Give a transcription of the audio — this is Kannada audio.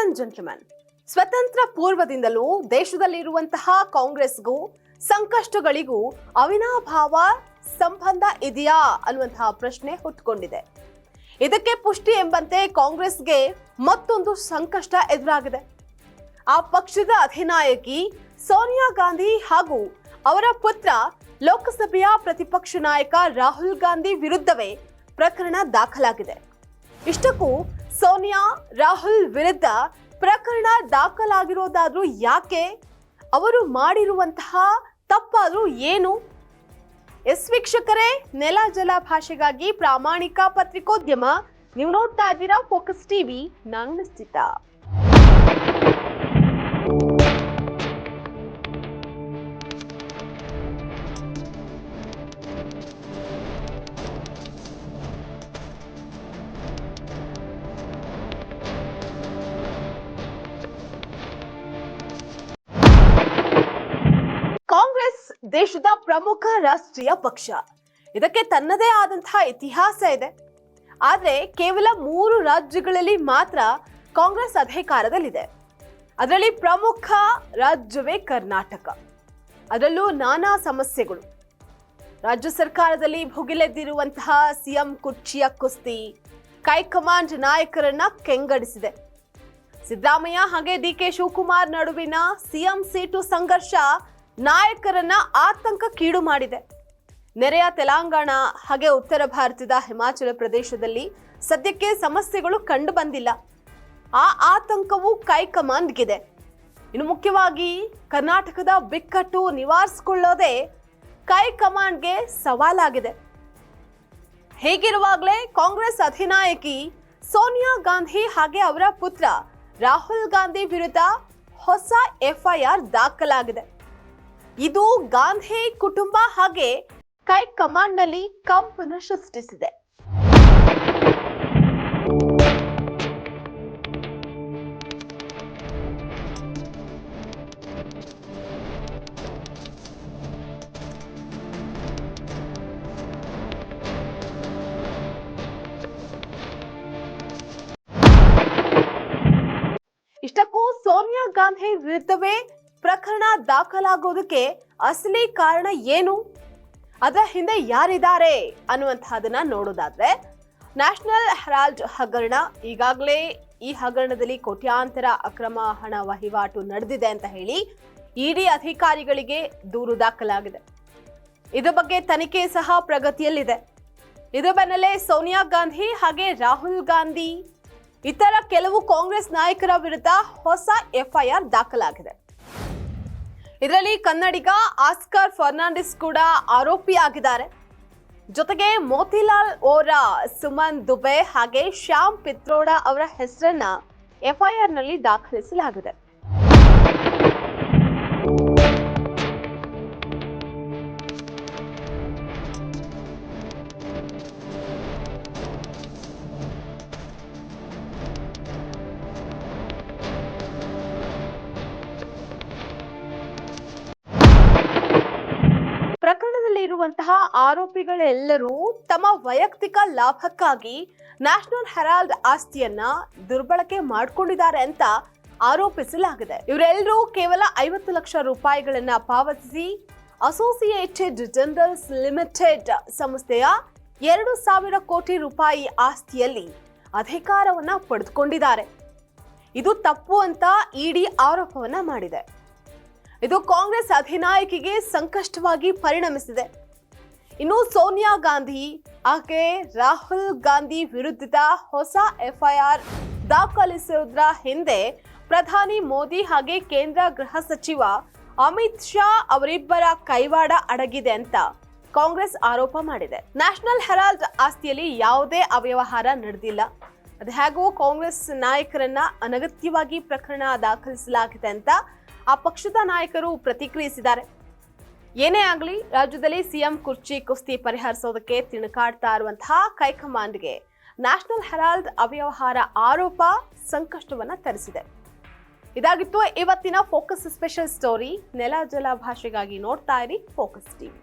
ಅಂಡ್ ಜೆಂಟಲ್ಮನ್ ಸ್ವತಂತ್ರ ಪೂರ್ವದಿಂದಲೂ ದೇಶದಲ್ಲಿರುವಂತಹ ಕಾಂಗ್ರೆಸ್ಗೂ ಸಂಕಷ್ಟಗಳಿಗೂ ಅವಿನಾಭಾವ ಸಂಬಂಧ ಇದೆಯಾ ಅನ್ನುವಂತಹ ಪ್ರಶ್ನೆ ಹುಟ್ಟುಕೊಂಡಿದೆ. ಇದಕ್ಕೆ ಪುಷ್ಟಿ ಎಂಬಂತೆ ಕಾಂಗ್ರೆಸ್ಗೆ ಮತ್ತೊಂದು ಸಂಕಷ್ಟ ಎದುರಾಗಿದೆ. ಆ ಪಕ್ಷದ ಅಧಿನಾಯಕಿ ಸೋನಿಯಾ ಗಾಂಧಿ ಹಾಗೂ ಅವರ ಪುತ್ರ ಲೋಕಸಭೆಯ ಪ್ರತಿಪಕ್ಷ ನಾಯಕ ರಾಹುಲ್ ಗಾಂಧಿ ವಿರುದ್ಧವೇ ಪ್ರಕರಣ ದಾಖಲಾಗಿದೆ. ಇಷ್ಟಕ್ಕೂ ಸೋನಿಯಾ, ರಾಹುಲ್ ವಿರುದ್ಧ ಪ್ರಕರಣ ದಾಖಲಾಗಿರೋದಾದ್ರೂ ಯಾಕೆ? ಅವರು ಮಾಡಿರುವಂತಹ ತಪ್ಪಾದ್ರೂ ಏನು? ಎಸ್ ವೀಕ್ಷಕರೇ, ನೆಲ ಜಲ ಭಾಷೆಗಾಗಿ ಪ್ರಾಮಾಣಿಕ ಪತ್ರಿಕೋದ್ಯಮ. ನೀವು ನೋಡ್ತಾ ಇದ್ದೀರಾ ಫೋಕಸ್ ಟಿವಿ ನಾನು ನಿಶ್ಚಿತ ದೇಶದ ಪ್ರಮುಖ ರಾಷ್ಟ್ರೀಯ ಪಕ್ಷ. ಇದಕ್ಕೆ ತನ್ನದೇ ಆದಂತಹ ಇತಿಹಾಸ ಇದೆ. ಆದರೆ ಕೇವಲ ಮೂರು ರಾಜ್ಯಗಳಲ್ಲಿ ಮಾತ್ರ ಕಾಂಗ್ರೆಸ್ ಅಧಿಕಾರದಲ್ಲಿದೆ. ಅದರಲ್ಲಿ ಪ್ರಮುಖ ರಾಜ್ಯವೇ ಕರ್ನಾಟಕ. ಅದರಲ್ಲೂ ನಾನಾ ಸಮಸ್ಯೆಗಳು. ರಾಜ್ಯ ಸರ್ಕಾರದಲ್ಲಿ ಭುಗಿಲೆದ್ದಿರುವಂತಹ ಸಿಎಂ ಕುರ್ಚಿಯ ಕುಸ್ತಿ ಕೈಕಮಾಂಡ್ ನಾಯಕರನ್ನ ಕೆಂಗಡಿಸಿದೆ. ಸಿದ್ದರಾಮಯ್ಯ ಹಾಗೆ ಡಿ ಕೆ ಶಿವಕುಮಾರ್ ನಡುವಿನ ಸಿಎಂ ಸೀಟು ಸಂಘರ್ಷ ನಾಯಕರನ್ನ ಆತಂಕಕ್ಕೀಡು ಮಾಡಿದೆ. ನೆರೆಯ ತೆಲಂಗಾಣ, ಹಾಗೆ ಉತ್ತರ ಭಾರತದ ಹಿಮಾಚಲ ಪ್ರದೇಶದಲ್ಲಿ ಸದ್ಯಕ್ಕೆ ಸಮಸ್ಯೆಗಳು ಕಂಡು ಬಂದಿಲ್ಲ. ಆ ಆತಂಕವು ಕೈಕಮಾಂಡ್ಗಿದೆ ಇನ್ನು ಮುಖ್ಯವಾಗಿ ಕರ್ನಾಟಕದ ಬಿಕ್ಕಟ್ಟು ನಿವಾರಿಸಿಕೊಳ್ಳೋದೇ ಕೈಕಮಾಂಡ್ಗೆ ಸವಾಲಾಗಿದೆ. ಹೇಗಿರುವಾಗಲೇ ಕಾಂಗ್ರೆಸ್ ಅಧಿನಾಯಕಿ ಸೋನಿಯಾ ಗಾಂಧಿ ಹಾಗೆ ಅವರ ಪುತ್ರ ರಾಹುಲ್ ಗಾಂಧಿ ವಿರುದ್ಧ ಹೊಸ ಎಫ್ಐಆರ್ ದಾಖಲಾಗಿದೆ. ಇದು ಗಾಂಧಿ ಕುಟುಂಬ ಹಾಗೆ ಕೈ ಕಮಾಂಡ್ನಲ್ಲಿ ಕಂಪನ ಸೃಷ್ಟಿಸಿದೆ. ಇಷ್ಟಕ್ಕೂ ಸೋನಿಯಾ ಗಾಂಧಿ ವಿರುದ್ಧವೇ ಪ್ರಕರಣ ದಾಖಲಾಗೋದಕ್ಕೆ ಅಸಲಿ ಕಾರಣ ಏನು? ಅದರ ಹಿಂದೆ ಯಾರಿದ್ದಾರೆ ಅನ್ನುವಂತಹದನ್ನ ನೋಡೋದಾದ್ರೆ, ನ್ಯಾಷನಲ್ ಹೆರಾಲ್ಡ್ ಹಗರಣ ಈಗಾಗಲೇ ಈ ಹಗರಣದಲ್ಲಿ ಕೋಟ್ಯಾಂತರ ಅಕ್ರಮ ಹಣ ವಹಿವಾಟು ನಡೆದಿದೆ ಅಂತ ಹೇಳಿ ಇಡಿ ಅಧಿಕಾರಿಗಳಿಗೆ ದೂರು ದಾಖಲಾಗಿದೆ. ಇದರ ಬಗ್ಗೆ ತನಿಖೆ ಸಹ ಪ್ರಗತಿಯಲ್ಲಿದೆ. ಇದರ ಬೆನ್ನಲ್ಲೇ ಸೋನಿಯಾ ಗಾಂಧಿ ಹಾಗೆ ರಾಹುಲ್ ಗಾಂಧಿ, ಇತರ ಕೆಲವು ಕಾಂಗ್ರೆಸ್ ನಾಯಕರ ವಿರುದ್ಧ ಹೊಸ ಎಫ್ಐಆರ್ ದಾಖಲಾಗಿದೆ. ಇದರಲ್ಲಿ ಕನ್ನಡಿಗ ಆಸ್ಕರ್ ಫರ್ನಾಂಡಿಸ್ ಕೂಡ ಆರೋಪಿಯಾಗಿದ್ದಾರೆ ಜೊತೆಗೆ ಮೋತಿಲಾಲ್ ಓರಾ ಸುಮನ್ ದುಬೆ ಹಾಗೆ ಶ್ಯಾಮ್ ಪಿತ್ರೋಡಾ ಅವರ ಹೆಸರನ್ನ ಎಫ್ಐಆರ್ನಲ್ಲಿ ದಾಖಲಿಸಲಾಗಿದೆ. ಇರುವಂತಹ ಆರೋಪಿಗಳೆಲ್ಲರೂ ತಮ್ಮ ವೈಯಕ್ತಿಕ ಲಾಭಕ್ಕಾಗಿ ನ್ಯಾಷನಲ್ ಹೆರಾಲ್ಡ್ ಆಸ್ತಿಯನ್ನ ದುರ್ಬಳಕೆ ಮಾಡಿಕೊಂಡಿದ್ದಾರೆ ಅಂತ ಆರೋಪಿಸಲಾಗಿದೆ. ಇವರೆಲ್ಲರೂ ಕೇವಲ ಐವತ್ತು ಲಕ್ಷ ರೂಪಾಯಿಗಳನ್ನ ಪಾವತಿಸಿ ಅಸೋಸಿಯೇಟೆಡ್ ಜನರಲ್ಸ್ ಲಿಮಿಟೆಡ್ ಸಂಸ್ಥೆಯ ಎರಡು ಸಾವಿರ ಕೋಟಿ ರೂಪಾಯಿ ಆಸ್ತಿಯಲ್ಲಿ ಅಧಿಕಾರವನ್ನ ಪಡೆದುಕೊಂಡಿದ್ದಾರೆ. ಇದು ತಪ್ಪು ಅಂತ ಇಡಿ ಆರೋಪವನ್ನ ಮಾಡಿದೆ. ಇದು ಕಾಂಗ್ರೆಸ್ ಅಧಿನಾಯಕಿಗೆ ಸಂಕಷ್ಟವಾಗಿ ಪರಿಣಮಿಸಿದೆ. ಇನ್ನು ಸೋನಿಯಾ ಗಾಂಧಿ, ಆಕೆ ರಾಹುಲ್ ಗಾಂಧಿ ವಿರುದ್ಧದ ಹೊಸ ಎಫ್ಐಆರ್ ದಾಖಲಿಸುವುದರ ಹಿಂದೆ ಪ್ರಧಾನಿ ಮೋದಿ ಹಾಗೆ ಕೇಂದ್ರ ಗೃಹ ಸಚಿವ ಅಮಿತ್ ಶಾ ಅವರಿಬ್ಬರ ಕೈವಾಡ ಅಡಗಿದೆ ಅಂತ ಕಾಂಗ್ರೆಸ್ ಆರೋಪ ಮಾಡಿದೆ. ನ್ಯಾಷನಲ್ ಹೆರಾಲ್ಡ್ ಆಸ್ತಿಯಲ್ಲಿ ಯಾವುದೇ ಅವ್ಯವಹಾರ ನಡೆದಿಲ್ಲ. ಅದು ಹೇಗೂ ಕಾಂಗ್ರೆಸ್ ನಾಯಕರನ್ನ ಅನಗತ್ಯವಾಗಿ ಪ್ರಕರಣ ದಾಖಲಿಸಲಾಗಿದೆ ಅಂತ ಆ ಪಕ್ಷದ ನಾಯಕರು ಪ್ರತಿಕ್ರಿಯಿಸಿದ್ದಾರೆ. ಏನೇ ಆಗಲಿ, ರಾಜ್ಯದಲ್ಲಿ ಸಿಎಂ ಕುರ್ಚಿ ಕುಸ್ತಿ ಪರಿಹರಿಸೋದಕ್ಕೆ ತಿಣುಕಾಡ್ತಾ ಇರುವಂತಹ ಕೈಕಮಾಂಡ್ಗೆ ನ್ಯಾಷನಲ್ ಹೆರಾಲ್ಡ್ ಅವ್ಯವಹಾರ ಆರೋಪ ಸಂಕಷ್ಟವನ್ನ ತರಿಸಿದೆ. ಇದಾಗಿತ್ತು ಇವತ್ತಿನ ಫೋಕಸ್ ಸ್ಪೆಷಲ್ ಸ್ಟೋರಿ. ನೆಲ ಜಲ ಭಾಷೆಗಾಗಿ ನೋಡ್ತಾ ಇರಿ ಫೋಕಸ್ ಟಿವಿ.